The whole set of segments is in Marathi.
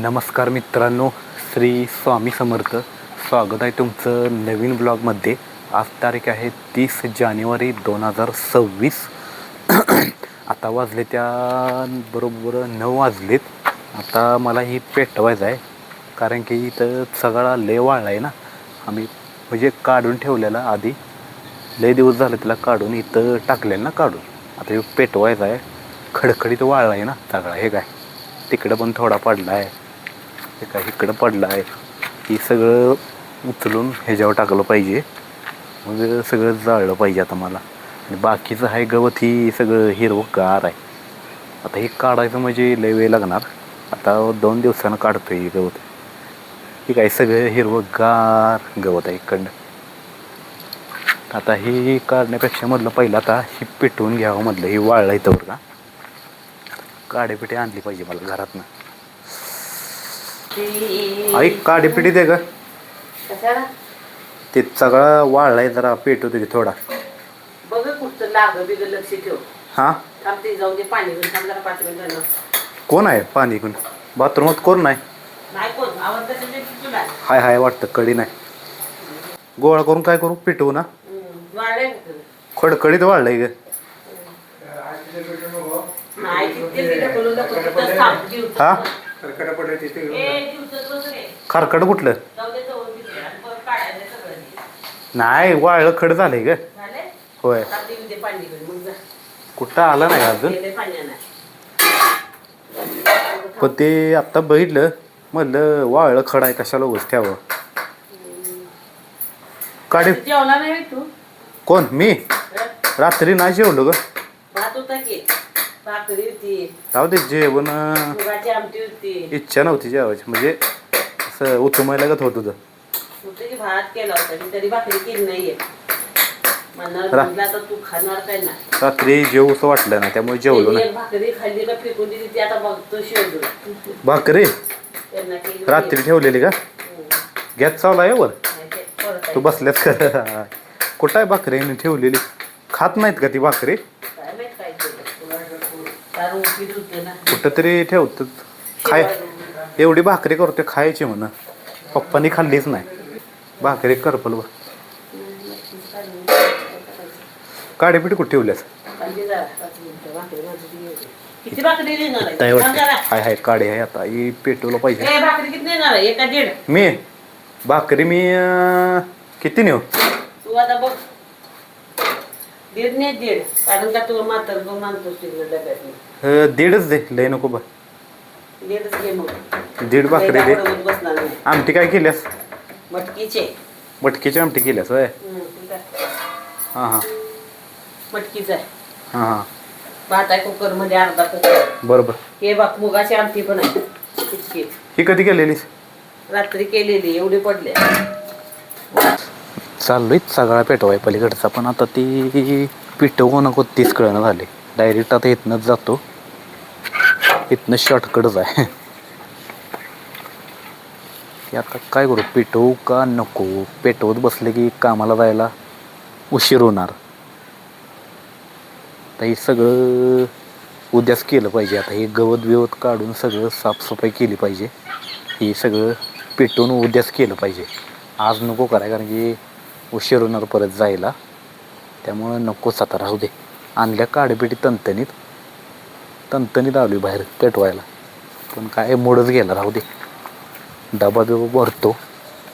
नमस्कार मित्रांनो श्री स्वामी समर्थ. स्वागत आहे तुमचं नवीन ब्लॉगमध्ये. आज तारीख आहे तीस जानेवारी दोन हजार सव्वीस. आता वाजले त्या बरोबर नऊ वाजलेत. आता मला ही पेटवायचं आहे. कारण की इथं सगळा लय वाळला आहे ना. आम्ही म्हणजे काढून ठेवलेला आधी. लय दिवस झाले त्याला काढून इथं टाकलेलं ना काढून. आता हे पेटवायचं आहे. खडखडीत वाळला आहे ना सगळा. हे काय? तिकडं पण थोडा पडला आहे. हे काय इकडं पडलं आहे. हे सगळं उचलून ह्याच्यावर टाकलं पाहिजे. मग सगळं जाळलं पाहिजे आता मला. आणि बाकीचं आहे गवत ही सगळं हिरवं गार आहे. आता हे काढायचं म्हणजे लय वेळ लागणार. आता दोन दिवसानं काढतो हे गवत. हे काय सगळं हिरवं गार गवत आहे इकडनं. आता हे काढण्यापेक्षा मधलं पहिलं आता हे पेटवून घ्यावं मधलं. हे वाळलं इथं बरं का. काडेपिटे आणली पाहिजे मला घरातनं. आई काडेपिटी दे ग? कशाला? ते सगळा वाळलाय जरा पेटू तुझी थोडा. बघ कुठं लाग बिग लक्ष ठेव. हां? जाऊ दे पाणी घेऊन थांब जरा पाच मिनिट झालं. कोण आहे पाणी कोण बाथरूमात कोण नाही? नाही कोण? आवाज कसं ते तुला? हाय हाय वाटतं कडी नाही. गोळा करून काय करू? पेटवू ना. वाढे कुठं खडखडीत वाळलंय ग. नाही तिथे तिथे बोलून दाखव तिथं थांब जीवचं. हा? रे. खारकड कुठलं. नाही वाळलं खड झालंय ग. होय. कुठं आलं नाही अजून. पण ते आत्ता बघितलं म्हणलं वाळलं खड आहे कशाला उगाच ठेवावं? काढे. जेवला नाही तू? कोण? मी? रात्री नाही जेवलो ग. भात होता की? भाकरी होती. राहू दे जेवण अं, मुगाची आमटी होती. इच्छा नव्हती जेवायची. म्हणजे असं उतमायला लागत होत तुझं होतं की भात केला होता मी तरी भाकरी केली नाहीये. म्हणणार रा- म्हटलं आता तू खाणार काय ना रात्री जेवू असं वाटलं ना त्यामुळे जेवलो ना एक भाकरी खाल्ली का फेकून दिली ती आता बघतो शोधून भाकरी? त्यांना केली रात्री ठेवलेली का. गॅस चावला आहे वर? नाही ते का? कुठं आहे भाकरी? ठेवलेली. खात नाहीत का ती भाकरी काय माहीत काय केलं कारण उपीट होते ना. कुठं तरी ठेवतात खाय. एवढी भाकरी करते खायची म्हणा. पप्पानी खाल्लीच नाही. भाकरी करपल बघ. काडेपीठ कुठे ठेवल्यास आहे? काय हाय काढे आहे आता. ही पेटवलं पाहिजे. आहे? मी? भाकरी मी किती नेऊ? दीड नाही दीड. कारण का तू मात्र तू मानतोस तिकडे डब्यात अं, दीडच दे. लय नको बा. दीडच घे मग. दीड भाकरी दे. दाखवत बसणार नाही. आमटी काय केल्यास? मटकीचे. मटकीची आमटी केल्यास होय? हम्म, ठीक आहे. हां हां. मटकीच आहे. हां हां. भात आहे कुकरमध्ये अर्धा कुकर. बरोबर. हे बघ मुगाची आमटी पण आहे. इतकी. ही कधी केलेलीस? रात्री केलेली एवढी पडले. चाललोय सगळा पेटवाय पलीकडचा. पण आता ती पिटवू नको तीच कळणं झाले. डायरेक्ट आता इथनंच जातो. इथनं शॉर्टकटच आहे. आता काय करू? पेटवू का नको? पेटवत बसले की कामाला जायला उशीर होणार. आता हे सगळं उद्याच केलं पाहिजे. आता हे गवत बिवत काढून सगळं साफसफाई केली पाहिजे. हे सगळं पेटवून उद्याच केलं पाहिजे. आज नको कराय कारण की उशीर होणार परत जायला. त्यामुळं नकोच आता राहू दे. आणल्या काडीपिटी तंतनीत. तंतनीत आली बाहेर पेटवायला. पण काय मोडच गेला राहू दे. डबा बिबा भरतो.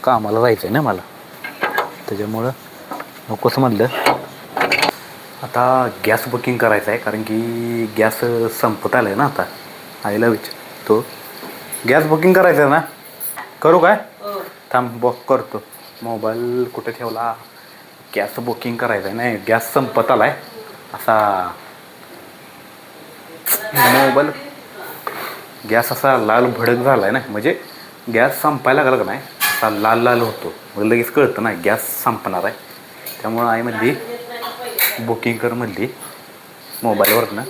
कामाला जायचं आहे ना मला. त्याच्यामुळं नकोच म्हणलं. आता गॅस बुकिंग करायचं आहे कारण की गॅस संपत आलं आहे ना आता. आईला विचारतो गॅस बुकिंग करायचं आहे ना? करू काय? हो. थांब बुक करतो. मोबाईल कुठे ठेवला? गॅस बुकिंग करायचं आहे नाही. गॅस संपत आला आहे असा मोबाईल गॅस असा लाल भडक झाला आहे ना. म्हणजे गॅस संपायला लागला का नाही? असा लाल लाल होतो. मग लगेच कळतं नाही गॅस संपणार आहे. त्यामुळं आई म्हणली बुकिंग कर म्हणली मोबाईलवरनं.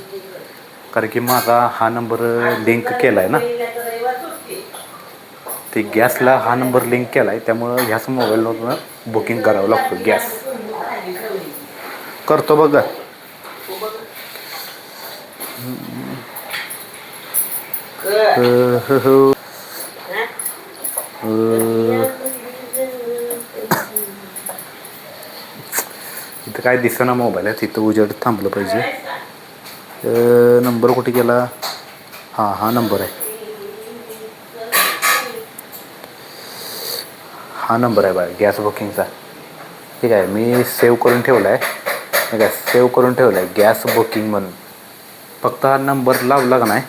कारण की माझा हा नंबर लिंक केला आहे ना. ते गॅसला हा नंबर लिंक केला आहे त्यामुळं ह्याच मोबाईलवर बुकिंग करावं लागतं गॅस. करतो बघा. इथं काय दिसेना मोबाईल आहे तिथं उजेड थांबलं पाहिजे. नंबर कुठे गेला? हां हा नंबर आहे. हा नंबर आहे बघा गॅस बुकिंगचा. ठीक आहे मी सेव्ह करून ठेवला आहे ठीक आहे सेव्ह करून ठेवला आहे गॅस बुकिंग म्हणून. फक्त हा नंबर लावला का नाही?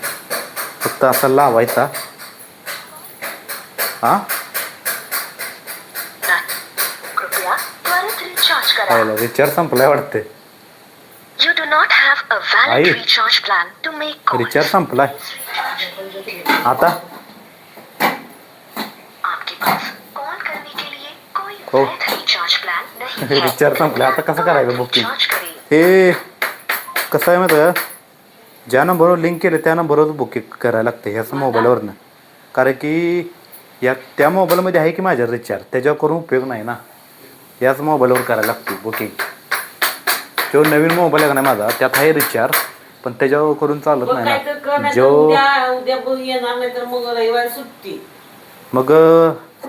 फक्त असा लावायचा. हां? रिचार्ज संपलाय वाटते रिचार्ज संपलाय. आता आपके पास कॉल करने के लिए कोई हो. रिचार्ज प्लान नहीं रिचार्ज संपलाय आता कसं करायचं बुकिंग हे कसं आहे माहिती का? ज्या नंबरवर लिंक केलं त्या नंबरवर बुकिंग करायला लागतं ह्याच मोबाईलवरनं कारण की या त्या मोबाईलमध्ये आहे की माझ्या रिचार्ज त्याच्यावर करून उपयोग नाही ना. याच मोबाईलवर करायला लागते बुकिंग जो नवीन मोबाईल आहे का नाही माझा त्यात आहे रिचार्ज पण त्याच्यावर करून चालत नाही ना. जो मग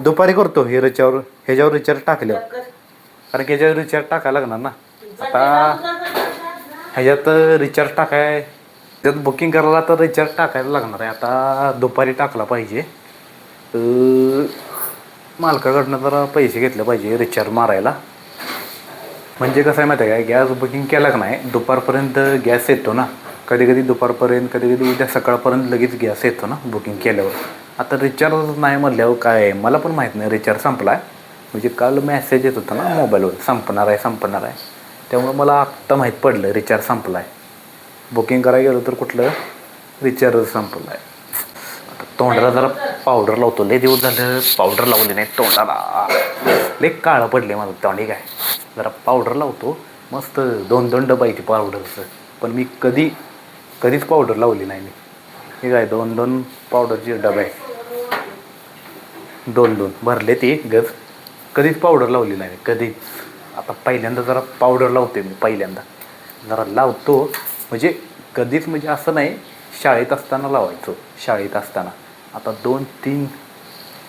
दुपारी करतो हे रिचार्ज ह्याच्यावर रिचार्ज टाकल्यावर. कारण की ह्याच्यावर रिचार्ज टाकायला लागणार ना. आता ह्याच्यात रिचार्ज टाकाय त्यात बुकिंग करायला तर रिचार्ज टाकायला लागणार आहे. आता दुपारी टाकला पाहिजे. मालकाकडनं जरा पैसे घेतले पाहिजे रिचार्ज मारायला. म्हणजे कसं आहे माहिती आहे का? गॅस बुकिंग केला का नाही? दुपारपर्यंत गॅस येतो ना. कधी कधी दुपारपर्यंत कधी कधी उद्या सकाळपर्यंत लगेच गॅस येतो ना बुकिंग केल्यावर. आता रिचार्ज नाही म्हणल्यावर काय आहे? मला पण माहीत नाही रिचार्ज संपला आहे म्हणजे काल मेसेज येत होता ना मोबाईलवर संपणार आहे संपणार आहे. त्यामुळे मला आत्ता माहीत पडलं रिचार्ज संपला आहे बुकिंग करायला गेलो तर कुठलं? रिचार्ज संपलं आहे आता तोंडाला जरा पावडर लावतो. लय दिवस झालं पावडर लावली नाही तोंडाला. लय काळं पडले माझं तोंडी काय. जरा पावडर लावतो. मस्त दोन दोन डबा येते पावडरचं पण मी कधी कधीच पावडर लावली नाही मी. हे काय दोन दोन पावडरचे डबे. आहे दोन दोन. भरले ते गज. कधीच पावडर लावली नाही. कधीच आता पहिल्यांदा जरा पावडर लावते मी पहिल्यांदा. जरा लावतो. म्हणजे कधीच म्हणजे असं नाही शाळेत असताना लावायचो. शाळेत असताना. आता दोन तीन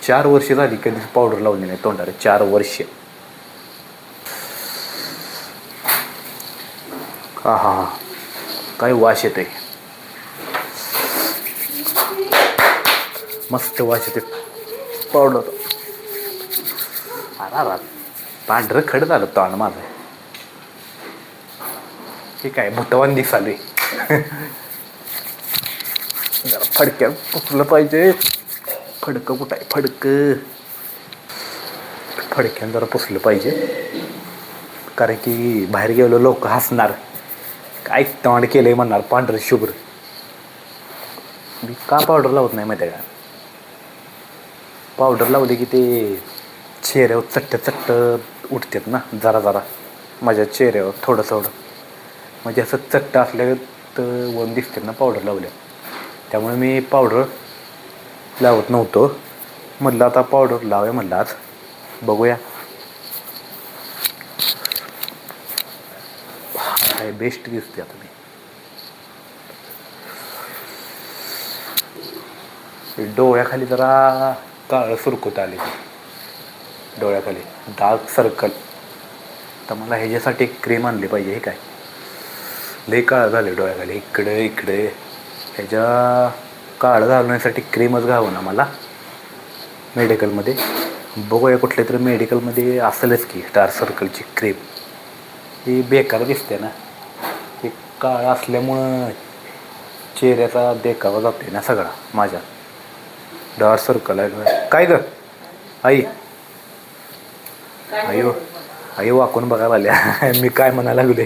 चार वर्ष झाली कधीच पावडर लावली नाही तोंडाला. चार वर्ष. हा हा हा. काय वास येते मस्त वास येते पावडर अरा पांढरं खड झालं तोंड माझं. हे काय भुतवान दिसाले जरा फडक्यात पुसलं पाहिजे. फडकं कुठं आहे? फडकं. फडक्यानं जरा पुसलं पाहिजे. कारण की बाहेर गेलो लोक हसणार. काय तोंड केलंय म्हणणार पांढरं शुभ्र मी का पावडर लावत नाही माहिती आहे का? पावडर लावली की ते चेहऱ्यावर चट्ट चट्ट उठतात ना जरा जरा. माझ्या चेहऱ्यावर थोडं थोडं. म्हणजे असं चट्ट असल्या तर वन दिसते ना पावडर लावल्या त्यामुळे मी पावडर लावत नव्हतो. म्हटलं आता पावडर लावूया म्हटलं आज. बघूया. काय बेस्ट दिसते आता मी डोळ्याखाली जरा काळं सुरकुत आले. डोळ्याखाली डार्क सर्कल तर मला ह्याच्यासाठी एक क्रीम आणली पाहिजे हे काय? लय काळं झाले डोळ्याखाली. इकडे इकडे. ह्याच्या काळं घालण्यासाठी क्रीमच घावं ना मला. मेडिकलमध्ये बघूया कुठले तरी मेडिकलमध्ये असेलच की डार्क सर्कलची क्रीम ही बेकार दिसते ना. ती काळं असल्यामुळं चेहऱ्याचा देखावा जाते ना सगळा माझ्या. डार्क सर्कल आहे काय ग? आई. आई आई वाकून बघायला आल्या मी काय म्हणायला लागले